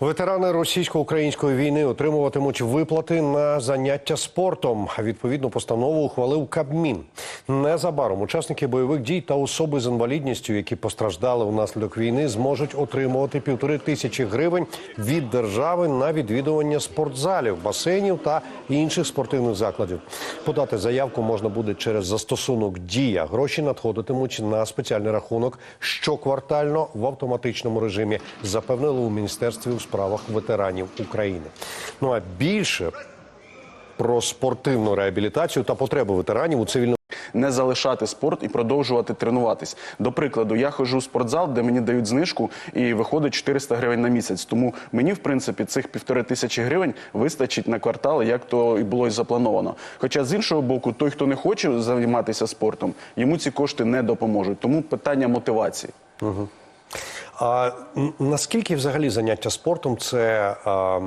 Ветерани російсько-української війни отримуватимуть виплати на заняття спортом. Відповідну постанову ухвалив Кабмін. Незабаром учасники бойових дій та особи з інвалідністю, які постраждали внаслідок війни, зможуть отримувати півтори тисячі гривень від держави на відвідування спортзалів, басейнів та інших спортивних закладів. Подати заявку можна буде через застосунок Дія. Гроші надходитимуть на спеціальний рахунок щоквартально в автоматичному режимі. Запевнили у міністерстві справах ветеранів України. Ну а більше про спортивну реабілітацію та потреби ветеранів у цивільному. не залишати спорт і продовжувати тренуватись. До прикладу, я ходжу в спортзал, де мені дають знижку, і виходить 400 гривень на місяць. Тому мені, в принципі, цих півтори тисячі гривень вистачить на квартал, як то і було і заплановано. Хоча з іншого боку, той, хто не хоче займатися спортом, йому ці кошти не допоможуть. Тому питання мотивації. А наскільки взагалі заняття спортом це а,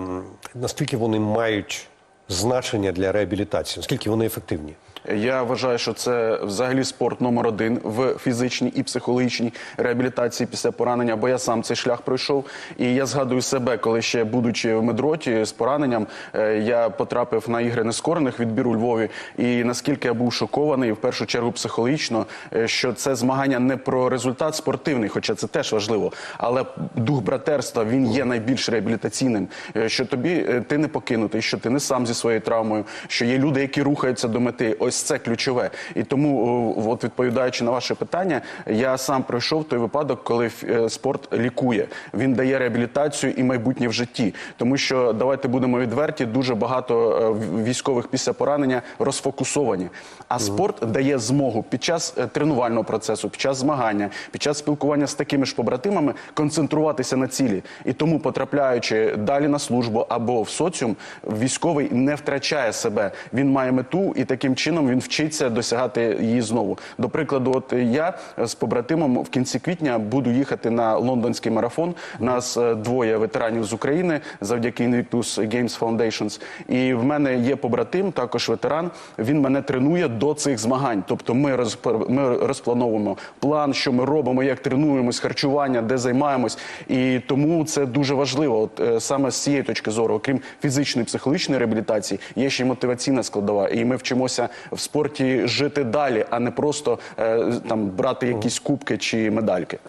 наскільки вони мають значення для реабілітації? Наскільки вони ефективні? Я вважаю, що це взагалі спорт номер один в фізичній і психологічній реабілітації після поранення, бо я сам цей шлях пройшов. І я згадую себе, коли ще будучи в медроті з пораненням, е, я потрапив на ігри нескорених відбір у Львові. І наскільки я був шокований, в першу чергу психологічно, е, що це змагання не про результат спортивний, хоча це теж важливо, але дух братерства він є найбільш реабілітаційним. Е, Що тобі ти не покинутий, що ти не сам зі своєю травмою, що є люди, які рухаються до мети. Ось це ключове. І тому, от відповідаючи на ваше питання, я сам пройшов той випадок, коли е, спорт лікує. Він дає реабілітацію і майбутнє в житті. Тому що давайте будемо відверті, дуже багато е, військових після поранення розфокусовані. А спорт дає змогу під час е, тренувального процесу, під час змагання, під час спілкування з такими ж побратимами концентруватися на цілі. І тому, потрапляючи далі на службу або в соціум, військовий не втрачає себе. Він має мету, і таким чином він вчиться досягати її знову. До прикладу, от я з побратимом в кінці квітня буду їхати на лондонський марафон. Нас е, двоє ветеранів з України завдяки Invictus Games Foundations. І в мене є побратим, також ветеран. Він мене тренує до цих змагань. Тобто, ми розп- ми розплановуємо план, що ми робимо, як тренуємось, харчування, де займаємось. І тому це дуже важливо. От е, саме з цієї точки зору, окрім фізичної психологічної реабілітації, є ще й мотиваційна складова. І ми вчимося в спорті жити далі, а не просто е, там брати якісь кубки чи медальки.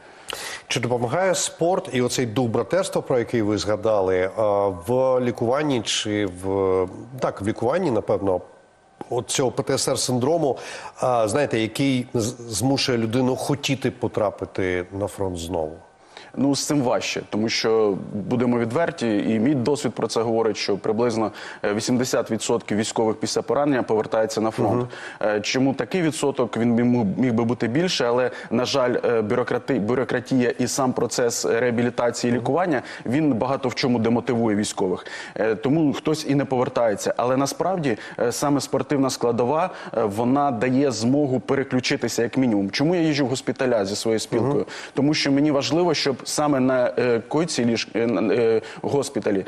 Чи допомагає спорт і оцей дух братерства, про який ви згадали, в лікуванні чи в так в лікуванні, напевно, от цього ПТСР синдрому, а, знаєте, який змушує людину хотіти потрапити на фронт знову? Ну, з цим важче, тому що будемо відверті, і мій досвід про це говорить, що приблизно е, 80% військових після поранення повертається на фронт. Е, Чому такий відсоток? Він міг, би бути більше, але на жаль, е, бюрократи, бюрократія і сам процес реабілітації і лікування він багато в чому демотивує військових. Е, Тому хтось і не повертається. Але насправді е, саме спортивна складова е, вона дає змогу переключитися як мінімум. Чому я їжджу в госпіталя зі своєю спілкою? Тому що мені важливо, щоб саме на е, койці ліж е, е, госпіталі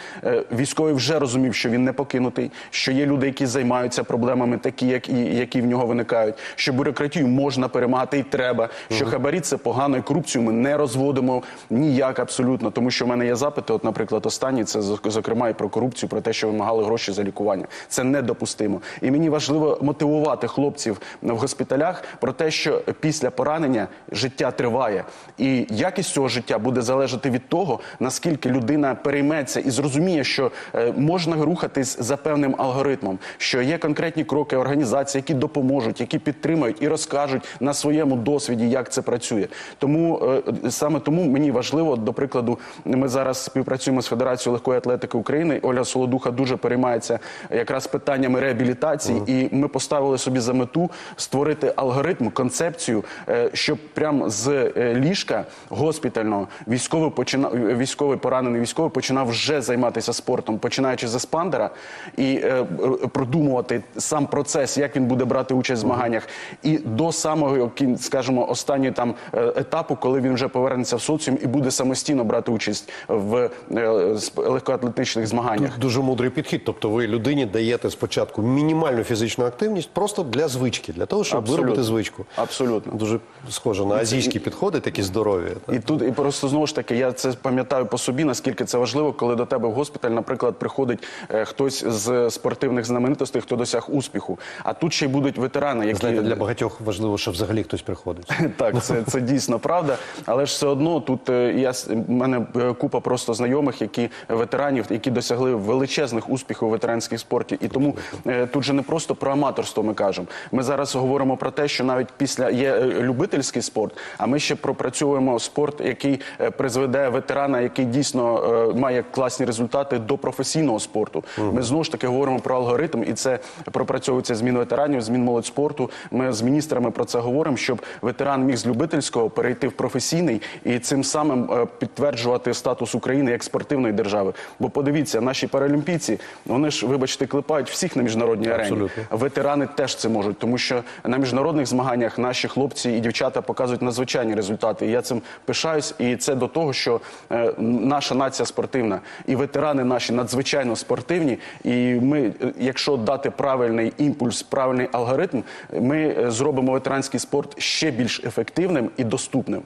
військовий вже розумів, що він не покинутий, що є люди, які займаються проблемами, такі як і які в нього виникають. Що бюрократію можна перемагати і треба. Що хабарі це погано, і корупцію ми не розводимо ніяк абсолютно. Тому що в мене є запити. От, наприклад, останній це зок- зокрема і про корупцію, про те, що вимагали гроші за лікування. Це недопустимо. І мені важливо мотивувати хлопців в госпіталях про те, що після поранення життя триває, і якість цього життя буде залежати від того, наскільки людина перейметься і зрозуміє, що е, можна рухатись за певним алгоритмом, що є конкретні кроки організації, які допоможуть, які підтримають і розкажуть на своєму досвіді, як це працює. Тому е, саме тому мені важливо, до прикладу, ми зараз співпрацюємо з Федерацією легкої атлетики України. Оля Солодуха дуже переймається якраз питаннями реабілітації, і ми поставили собі за мету створити алгоритм, концепцію, е, щоб прямо з ліжка госпітального військовий починав військовий поранений військовий починав вже займатися спортом, починаючи з еспандера і е, продумувати сам процес, як він буде брати участь в змаганнях, і до самого скажімо, останнього там е, етапу, коли він вже повернеться в соціум і буде самостійно брати участь в е, легкоатлетичних змаганнях. Дуже мудрий підхід. Тобто, ви людині даєте спочатку мінімальну фізичну активність просто для звички, для того, щоб Абсолютно. виробити звичку. Абсолютно. Дуже схоже на азійські підходи, такі здорові. так? І тут і просто просто знову ж таки, я це пам'ятаю по собі, наскільки це важливо, коли до тебе в госпіталь, наприклад, приходить е, хтось з спортивних знаменитостей, хто досяг успіху. А тут ще й будуть ветерани, які Знаєте, для багатьох важливо, що взагалі хтось приходить. так, це, це дійсно правда. Але ж все одно тут е, я в мене е, купа просто знайомих, які ветеранів, які досягли величезних успіхів у ветеранській спорті. І тому е, тут же не просто про аматорство ми кажемо. Ми зараз говоримо про те, що навіть після є любительський спорт, а ми ще пропрацьовуємо спорт, який призведе ветерана, який дійсно е, має класні результати до професійного спорту. Ми знову ж таки говоримо про алгоритм, і це пропрацьовується змін ветеранів, змін молодь спорту. Ми з міністрами про це говоримо, щоб ветеран міг з любительського перейти в професійний і цим самим е, підтверджувати статус України як спортивної держави. Бо подивіться, наші паралімпійці, вони ж, вибачте, клепають всіх на міжнародній арені. Абсолютно. Ветерани теж це можуть, тому що на міжнародних змаганнях наші хлопці і дівчата показують надзвичайні результати. І я цим пишаюсь. І це до того, що е, наша нація спортивна, і ветерани наші надзвичайно спортивні. І ми, е, якщо дати правильний імпульс, правильний алгоритм, ми е, зробимо ветеранський спорт ще більш ефективним і доступним.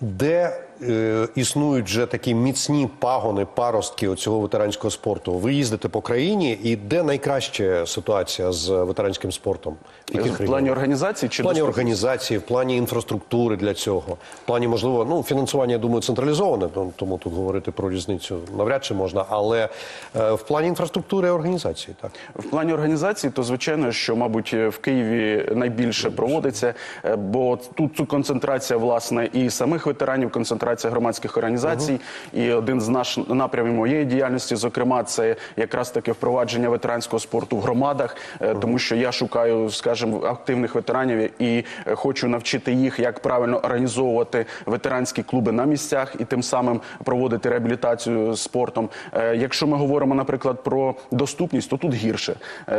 Де е, існують вже такі міцні пагони, паростки цього ветеранського спорту? Ви їздите по країні, і де найкраща ситуація з ветеранським спортом? В яких В плані організації чи В плані організації, в плані інфраструктури для цього, в плані можливо, ну фінансування, я думаю, централізоване, тому тут говорити про різницю навряд чи можна, але е, в плані інфраструктури і організації, так. В плані організації, то звичайно, що мабуть в Києві найбільше проводиться, е, бо тут концентрація власне і самих ветеранів, концентрація громадських організацій. І один з наш напрямів моєї діяльності, зокрема, це якраз таки впровадження ветеранського спорту в громадах, е, тому що я шукаю, скажімо, активних ветеранів і е, хочу навчити їх, як правильно організовувати ветеранські клуби на місцях і тим самим проводити реабілітацію спортом. Е, Якщо ми говоримо, наприклад, про доступність, то тут гірше,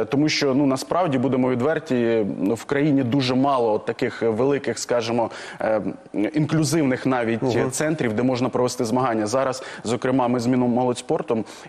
тому що ну насправді будемо відверті, в країні дуже мало таких великих, скажімо, інклюзивних навіть е, центрів, де можна провести змагання. Зараз, зокрема, ми з молодь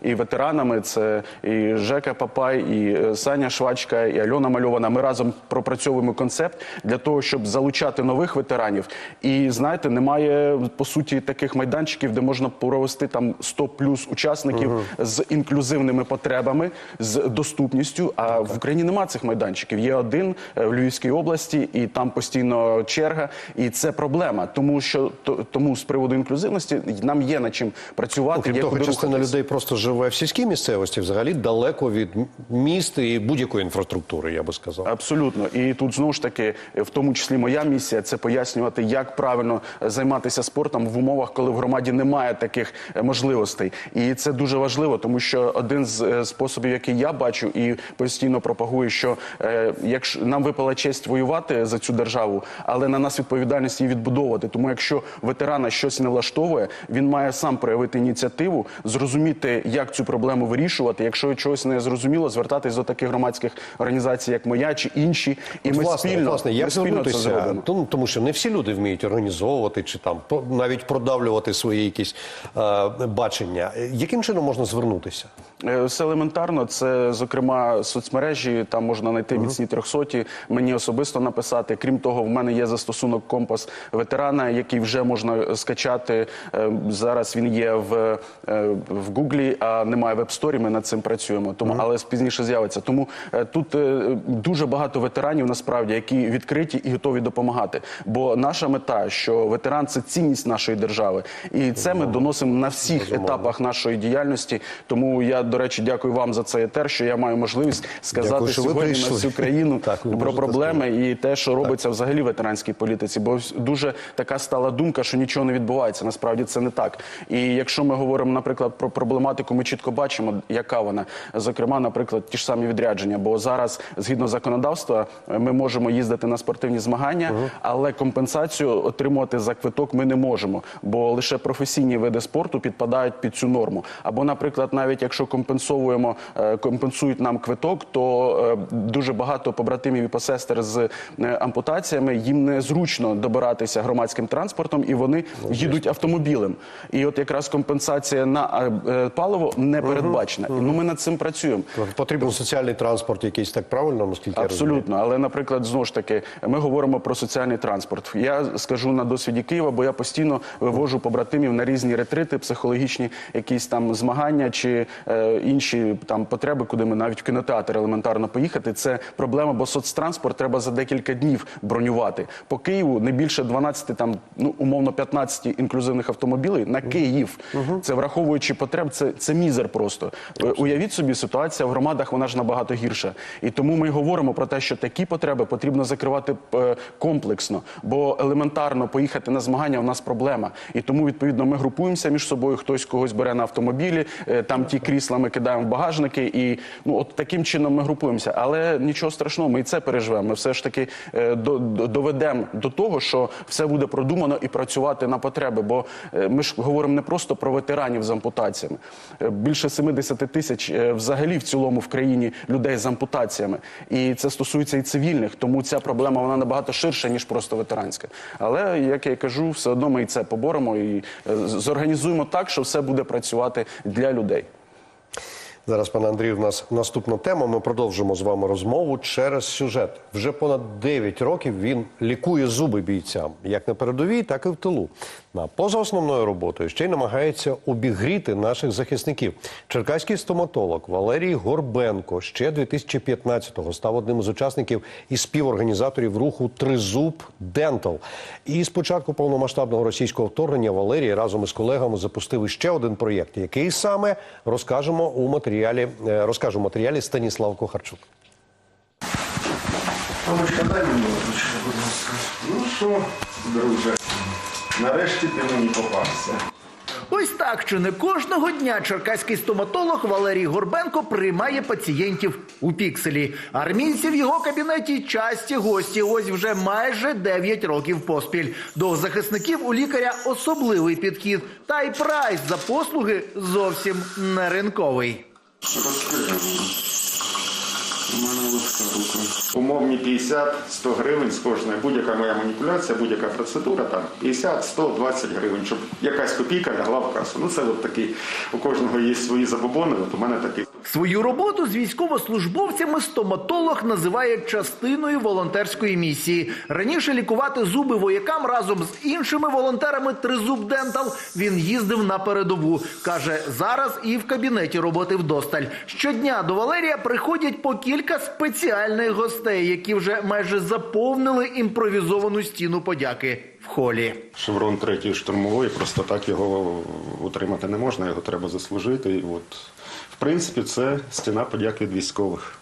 і ветеранами. Це і Жека Папай, і е, Саня Швачка, і Альона Мальована. Ми разом пропрацьовуємо концепт для того, щоб залучати нових ветеранів. І знаєте, немає по суті таких майданчиків, де можна провести там 100 плюс учасників з інклюзивними потребами, з доступністю. А в Україні немає цих майданчиків. Є один е, в Львівській області, і там постійно черга. І це проблема, тому що то- тому з приводу інклюзивності нам є над чим працювати. Крім є того, частина людей просто живе в сільській місцевості, взагалі далеко від міст і будь-якої інфраструктури, я би сказав. Абсолютно, і тут знову ж таки, в тому числі моя місія це пояснювати, як правильно займатися спортом в умовах, коли в громаді немає таких е, можливостей. І це дуже важливо, тому що один з е, способів, який я бачу і постійно пропагую, що е, якщо нам випала честь воювати за цю державу, але на нас відповідальність її відбудовувати. Тому якщо ветерана щось не влаштовує, він має сам проявити ініціативу, зрозуміти, як цю проблему вирішувати. Якщо чогось не зрозуміло, звертатись до таких громадських організацій, як моя чи інші, і ми власне, спільно, власне, ми як спільно це зробимо. Тому, тому що не всі люди вміють організовувати чи там навіть продавлювати свої якісь е, бачення. Яким чином можна звернутися? Е, Все елементарно. Це зокрема соцмережі. Там можна знайти міцні трьохсоті. Мені особисто написати. Крім того, в мене є застосунок компас ветерана, який вже можна скачати. Е, Зараз він є в, е, в Гуглі, а немає в Store, Ми над цим працюємо. Тому але пізніше з'явиться. Тому е, тут дуже багато ветеранів насправді, які відкриті і готові допомагати. Бо наша мета, що ветеран це цінність нашої держави, і це ми доносимо на всіх етапах нашої діяльності. Тому я, до речі, дякую вам за цей етер, що я маю можливість сказати Дякую, сьогодні на всю країну Так, про проблеми і те, що робиться взагалі в ветеранській політиці. Бо дуже така стала думка, що нічого не відбувається. Насправді це не так. І якщо ми говоримо, наприклад, про проблематику, ми чітко бачимо, яка вона. Зокрема, наприклад, ті ж самі відрядження. Бо зараз, згідно законодавства, ми можемо їздити на спортивні змагання, але компенсацію отримувати за квиток ми не можемо, бо лише професійні види спорту підпадають під цю норму. Або, наприклад, навіть якщо компенсуємо, е, компенсують нам квиток, то е, дуже багато побратимів і посестер з е, ампутаціями їм незручно добиратися громадським транспортом, і вони їдуть автомобілем. І от якраз компенсація на е, е, паливо не передбачена. Ну ми над цим працюємо. Потрібен соціальний транспорт якийсь так правильно, наскільки я розумію? Абсолютно, але, наприклад, знову ж таки, ми говоримо про соціальний транспорт. Я скажу на досвіді Києва, бо я постійно вивожу побратимів на різні ретрити, психологічні якісь там змагання чи е, інші там потреби, куди ми навіть в кінотеатр елементарно поїхати. Це проблема, бо соцтранспорт треба за декілька днів бронювати. По Києву не більше 12, там ну умовно 15 інклюзивних автомобілів на Київ. Це враховуючи потреб, це, це мізер просто. Е, Уявіть собі, ситуація в громадах вона ж набагато гірша. І тому ми говоримо про те, що такі потреби потрібно закривати е, комплексно, бо елементарно поїхати на змагання у нас проблема. І тому відповідно ми групуємося між собою. Хтось когось бере на автомобілі, е, там ті крісла ми кидаємо в багажники, і ну от таким чином ми групуємося. Але нічого страшного, ми і це переживемо. Ми все ж таки до- до- доведемо до того, що все буде продумано і працювати на потреби. Бо е, ми ж говоримо не просто про ветеранів з ампутаціями. Е, Більше 70 тисяч е, взагалі в цілому в країні людей з ампутаціями. І це стосується і цивільних, тому ця проблема вона набагато ширша, ніж просто ветеранська. Але як я кажу, все одно ми і це поборемо і зорганізуємо так, що все буде працювати для людей. Зараз, пане Андрію, в нас наступна тема. Ми продовжимо з вами розмову через сюжет. Вже понад 9 років він лікує зуби бійцям, як на передовій, так і в тилу. На поза основною роботою ще й намагається обігріти наших захисників. Черкаський стоматолог Валерій Горбенко ще 2015-го став одним із учасників і співорганізаторів руху Тризуб Дентал. І з початку повномасштабного російського вторгнення Валерій разом із колегами запустив ще один проєкт, який саме розкажемо у матеріалі, е, розкаже у матеріалі Станіслав Кохарчук. Ну що, друже, нарешті ти мені попався. Ось так чи не кожного дня черкаський стоматолог Валерій Горбенко приймає пацієнтів у пікселі. Армійці в його кабінеті часті гості. Ось вже майже 9 років поспіль. До захисників у лікаря особливий підхід. Та й прайс за послуги зовсім не ринковий. Розкажи мені. У мене легка рука. Умовні 50-100 гривень з кожної. Будь-яка моя маніпуляція, будь-яка процедура, там 50, 100, 20 гривень, щоб якась копійка лягла в касу. Ну це от такий, у кожного є свої забобони, от у мене такий. Свою роботу з військовослужбовцями стоматолог називає частиною волонтерської місії. Раніше лікувати зуби воякам разом з іншими волонтерами Тризуб Дентал він їздив на передову. каже, зараз і в кабінеті роботи вдосталь. Щодня до Валерія приходять по кілька спеціальних гостей, які вже майже заповнили імпровізовану стіну подяки в холі. Шеврон третій штурмовий, просто так його утримати не можна, його треба заслужити. І от, в принципі, це стіна подяки від військових.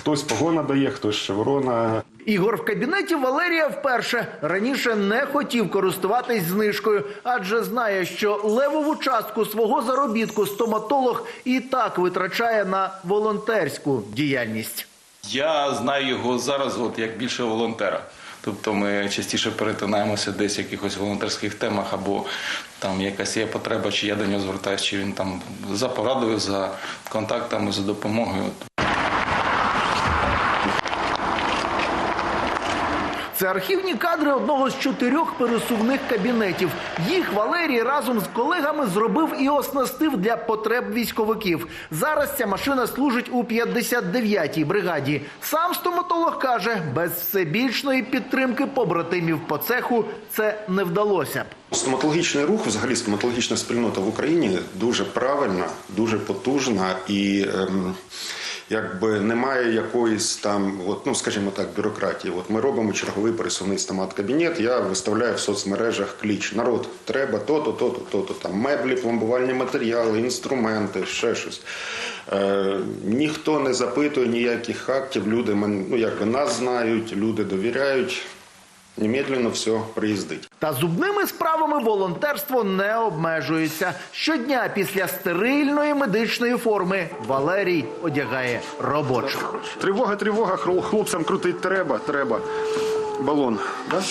Хтось погона дає, хтось шеврона. Ігор в кабінеті Валерія вперше раніше не хотів користуватись знижкою, адже знає, що левову частку свого заробітку стоматолог і так витрачає на волонтерську діяльність. Я знаю його зараз, от як більше волонтера. Тобто ми частіше перетинаємося десь в якихось волонтерських темах, або там якась є потреба, чи я до нього звертаюся, чи він там за порадою, за контактами, за допомогою. Це архівні кадри одного з чотирьох пересувних кабінетів. Їх Валерій разом з колегами зробив і оснастив для потреб військовиків. Зараз ця машина служить у 59-й бригаді. Сам стоматолог каже, без всебічної підтримки побратимів по цеху це не вдалося б. Стоматологічний рух, взагалі стоматологічна спільнота в Україні дуже правильна, дуже потужна і ем, якби немає якоїсь там, от, ну скажімо так, бюрократії. От ми робимо черговий пересувний стомат-кабінет. Я виставляю в соцмережах кліч. Народ, треба то-то, то-то, то-то, там меблі, пломбувальні матеріали, інструменти, ще щось. Е, ніхто не запитує ніяких актів. Люди ну, якби нас знають, люди довіряють. Немедленно все приїздить. Та зубними справами волонтерство не обмежується. Щодня після стерильної медичної форми Валерій одягає робочу. Тривога, тривога, хло- хлопцям крутить треба, треба. Балон. Да?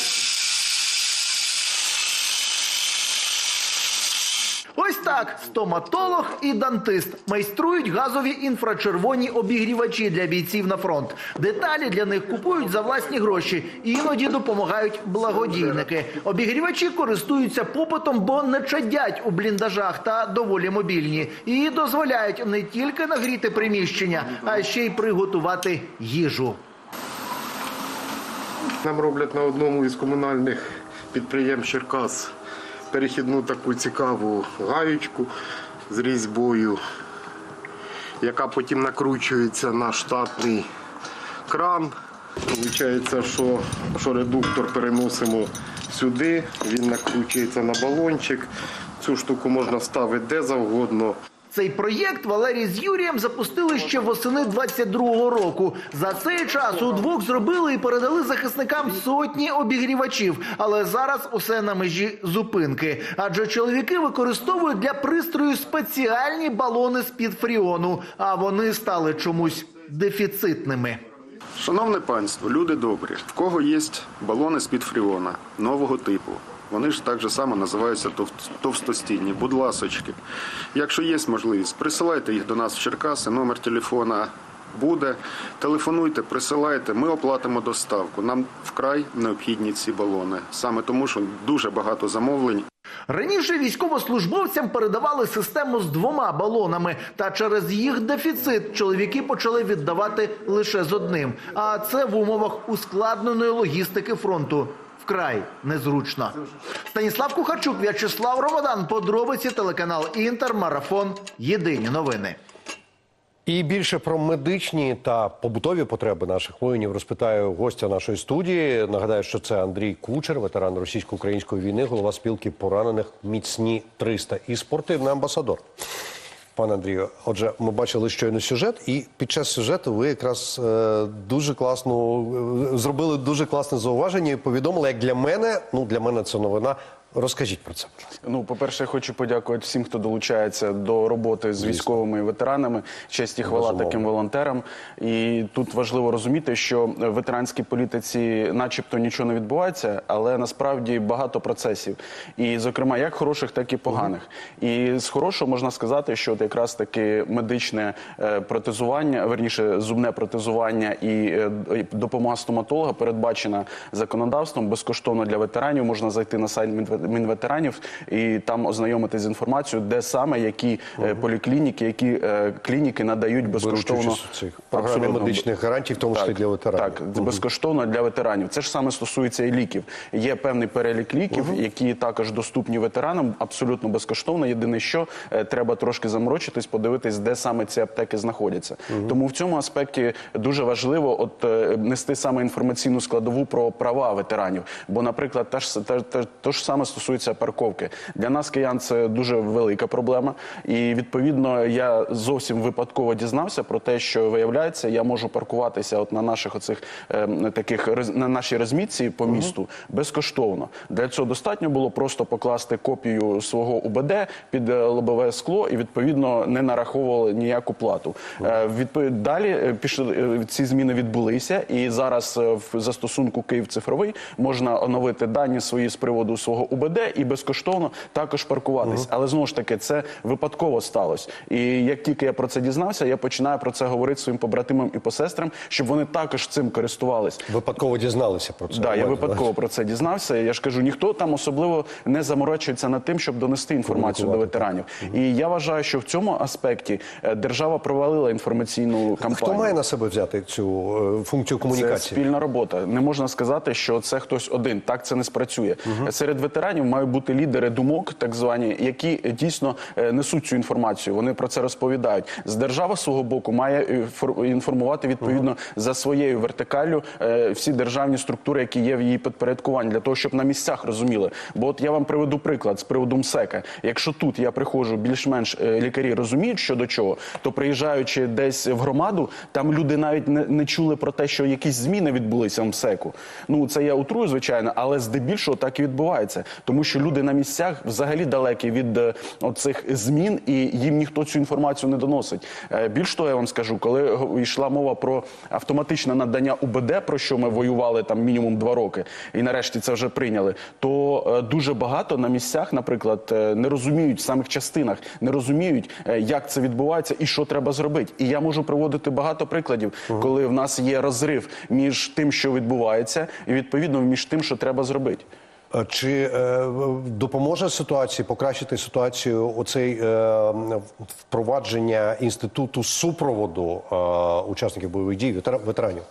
Ось так стоматолог і дантист майструють газові інфрачервоні обігрівачі для бійців на фронт. Деталі для них купують за власні гроші. Іноді допомагають благодійники. Обігрівачі користуються попитом, бо не чадять у бліндажах та доволі мобільні. І дозволяють не тільки нагріти приміщення, а ще й приготувати їжу. Нам роблять на одному із комунальних підприємств Черкас перехідну таку цікаву гаючку з різьбою, яка потім накручується на штатний кран. Получається, що, що редуктор переносимо сюди, він накручується на балончик. Цю штуку можна ставити де завгодно. Цей проєкт Валерій з Юрієм запустили ще восени 22-го року. За цей час удвох зробили і передали захисникам сотні обігрівачів. Але зараз усе на межі зупинки. Адже чоловіки використовують для пристрою спеціальні балони з-під фріону, а вони стали чомусь дефіцитними. Шановне панство, люди добрі, в кого є балони з-під фріона нового типу. Вони ж так же само називаються тов- товстостінні. Будь ласочки, якщо є можливість, присилайте їх до нас в Черкаси, номер телефона буде. Телефонуйте, присилайте, ми оплатимо доставку. Нам вкрай необхідні ці балони. Саме тому, що дуже багато замовлень Раніше військовослужбовцям передавали систему з двома балонами, та через їх дефіцит чоловіки почали віддавати лише з одним. А це в умовах ускладненої логістики фронту. Вкрай незручно. Станіслав Кухарчук, В'ячеслав Ромадан. Подробиці телеканал Інтер. Марафон. Єдині новини. І більше про медичні та побутові потреби наших воїнів розпитаю гостя нашої студії. Нагадаю, що це Андрій Кучер, ветеран російсько-української війни, голова спілки поранених міцні 300 і спортивний амбасадор. Пане Андрію, отже, ми бачили щойно сюжет, і під час сюжету ви якраз е, дуже класно е, зробили дуже класне зауваження і повідомили, як для мене, ну для мене це новина. Розкажіть про це, будь ласка. Ну, по-перше, хочу подякувати всім, хто долучається до роботи з військовими і ветеранами. Честь і хвала Безумовно. таким волонтерам. І тут важливо розуміти, що в ветеранській політиці, начебто, нічого не відбувається, але насправді багато процесів. І, зокрема, як хороших, так і поганих. І з хорошого можна сказати, що от якраз таки медичне е, протезування, верніше, зубне протезування і е, допомога стоматолога передбачена законодавством безкоштовно для ветеранів. Можна зайти на сайт Мінве- Мінветеранів і там ознайомитися з інформацією, де саме які е, поліклініки, які е, клініки надають безкоштовно цих програмі медичних гарантій, в тому числі для ветеранів. Так, безкоштовно для ветеранів. Це ж саме стосується і ліків. Є певний перелік ліків, які також доступні ветеранам абсолютно безкоштовно. Єдине, що е, треба трошки заморочитись, подивитись, де саме ці аптеки знаходяться. Тому в цьому аспекті дуже важливо от нести саме інформаційну складову про права ветеранів. Бо, наприклад, та ж та, та, то ж саме стосується парковки. Для нас, киян, це дуже велика проблема. І відповідно я зовсім випадково дізнався про те, що виявляється, я можу паркуватися от на наших оцих ем, таких на нашій розмітці по місту безкоштовно. Для цього достатньо було просто покласти копію свого УБД під е, лобове скло і відповідно не нараховували ніяку плату. Е, відпо- Далі е, пішли е, ці зміни відбулися, і зараз е, в застосунку Київ цифровий можна оновити дані свої з приводу свого УБД і безкоштовно також паркуватись. Але знову ж таки, це випадково сталося. І як тільки я про це дізнався, я починаю про це говорити своїм побратимам і посестрам, щоб вони також цим користувались. Випадково дізналися про це. Да, я випадково про це дізнався. Я ж кажу, ніхто там особливо не заморочується над тим, щоб донести інформацію до ветеранів. І я вважаю, що в цьому аспекті е, держава провалила інформаційну кампанію. Хто має на себе взяти цю е, функцію Це спільна робота. Не можна сказати, що це хтось один. Так це не спрацює. Серед ветеранів мають бути лідери думок, так звані, які дійсно е, несуть цю інформацію. Вони про це розповідають. З держава свого боку має е, інформувати відповідно за своєю вертикаллю е, всі державні структури, які є в її підпорядкуванні, для того, щоб на місцях розуміли. Бо от я вам приведу приклад з приводу МСЕКа. Якщо тут я приходжу, більш-менш лікарі розуміють, що до чого, то приїжджаючи десь в громаду, там люди навіть не, не чули про те, що якісь зміни відбулися в МСЕКу. Ну це я утрую, звичайно, але здебільшого так і відбувається. Тому що люди на місцях взагалі далекі від е, цих змін, і їм ніхто цю інформацію не доносить. Е, Більш того, я вам скажу, коли йшла мова про автоматичне надання УБД, про що ми воювали там мінімум два роки, і нарешті це вже прийняли, то е, дуже багато на місцях, наприклад, не розуміють в самих частинах, не розуміють, як це відбувається і що треба зробити. І я можу приводити багато прикладів, коли в нас є розрив між тим, що відбувається, і відповідно між тим, що треба зробити. Е, Чи е, допоможе ситуації покращити ситуацію оцей е, впровадження інституту супроводу е, учасників бойових дій ветера- ветеранів?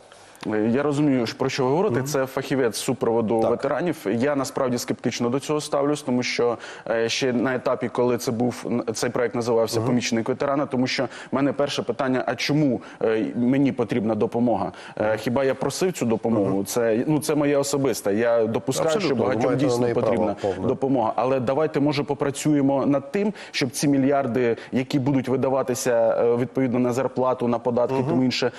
Я розумію, про що ви говорите. Це фахівець супроводу ветеранів. Я насправді скептично до цього ставлюсь, тому що е, ще на етапі, коли це був цей проект називався помічник ветерана, тому що в мене перше питання: а чому е, мені потрібна допомога? Е, Хіба я просив цю допомогу? Це ну це моє особисте. Я допускаю, Абсолютно, що багатьом дійсно неї право потрібна допомога. Але давайте може попрацюємо над тим, щоб ці мільярди, які будуть видаватися відповідно на зарплату, на податки, тому інше,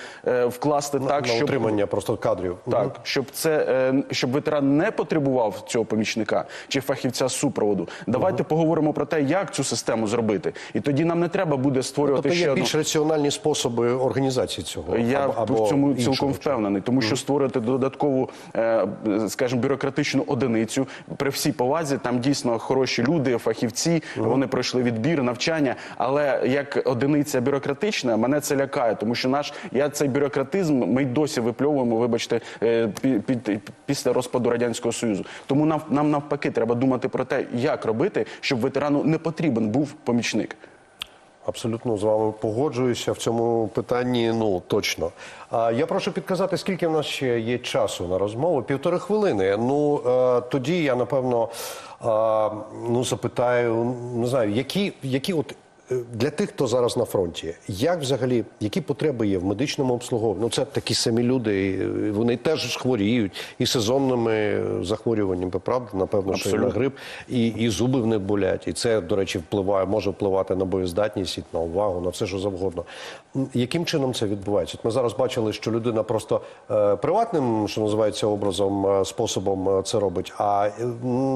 вкласти так, на щоб утримання просто кадрів. так, щоб це е, щоб ветеран не потребував цього помічника чи фахівця супроводу. Давайте поговоримо про те, як цю систему зробити, і тоді нам не треба буде створювати Тобто ще є одну. більш раціональні способи організації цього. Я або- в цьому іншого цілком чого. впевнений, тому що створювати додаткову, е, скажімо, бюрократичну одиницю при всій повазі. Там дійсно хороші люди, фахівці. Вони пройшли відбір, навчання. Але як одиниця бюрократична, мене це лякає, тому що наш я цей бюрократизм ми й досі випльовуємо. Вибачте, е, під- після розпаду радянського союзу. Тому нам нам навпаки треба думати про те, як робити, щоб ветерану не потрібен був помічник. Абсолютно з вами погоджуюся в цьому питанні. Ну точно. А я прошу підказати, скільки в нас ще є часу на розмову? Півтори хвилини. Ну е, тоді я напевно е, ну запитаю, не знаю, які, які от. Для тих, хто зараз на фронті, як взагалі, які потреби є в медичному обслуговуванні? Ну, це такі самі люди, і вони теж хворіють і сезонними захворюваннями, правда? Напевно, що і на Абсолютно. грип, і, і зуби в них болять. І це, до речі, впливає, може впливати на боєздатність, і на увагу, на все, що завгодно. Яким чином це відбувається? От ми зараз бачили, що людина просто е, приватним, що називається образом, е, способом е, це робить. А е,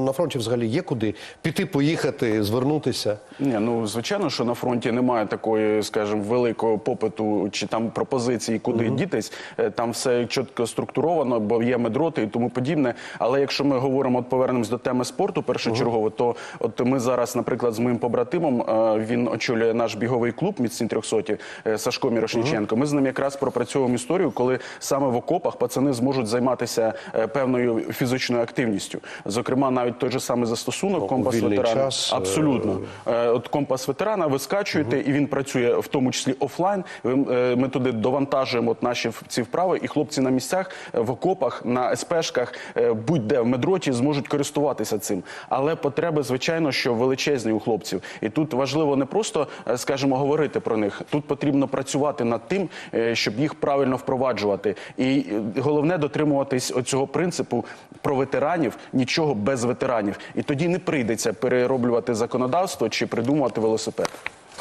на фронті взагалі є куди піти, поїхати, звернутися. Ні, ну звичайно, що на фронті немає такої, скажімо, великого попиту чи там пропозиції, куди дітись. Е, Там все чітко структуровано, бо є медроти і тому подібне. Але якщо ми говоримо, от повернемось до теми спорту першочергово, то от ми зараз, наприклад, з моїм побратимом, е, він очолює наш біговий клуб міцні 300 е, Сашко Мірошніченко. Ми з ним якраз пропрацьовуємо історію, коли саме в окопах пацани зможуть займатися певною фізичною активністю. Зокрема, навіть той же самий застосунок компас ветерана. Абсолютно. От компас ветерана ви скачуєте, і він працює в тому числі офлайн. Ви, е, Ми туди довантажуємо от наші ці вправи, і хлопці на місцях е, в окопах, на СПшках, е, будь-де в медроті зможуть користуватися цим. Але потреби, звичайно, що величезні у хлопців. І тут важливо не просто, скажімо, говорити про них. Тут потрібно працювати над тим, щоб їх правильно впроваджувати. І головне дотримуватись оцього принципу про ветеранів, нічого без ветеранів. І тоді не прийдеться перероблювати законодавство чи придумувати велосипед.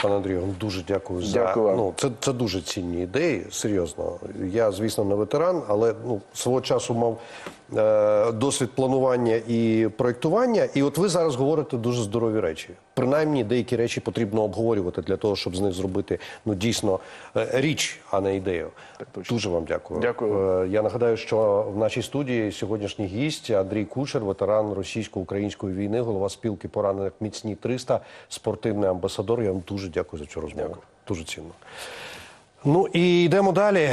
Пане Андрію, вам дуже дякую за Дякую вам. ну це, це дуже цінні ідеї. Серйозно. Я, звісно, не ветеран, але ну свого часу мав досвід планування і проєктування. І от ви зараз говорите дуже здорові речі. Принаймні, деякі речі потрібно обговорювати для того, щоб з них зробити ну дійсно е, річ, а не ідею. Дуже вам дякую. Дякую. Е, Я нагадаю, що в нашій студії сьогоднішній гість Андрій Кучер, ветеран російсько-української війни, голова спілки поранених міцні 300, спортивний амбасадор. Я вам дуже дякую за цю розмову. Дуже цінно. Ну і йдемо далі.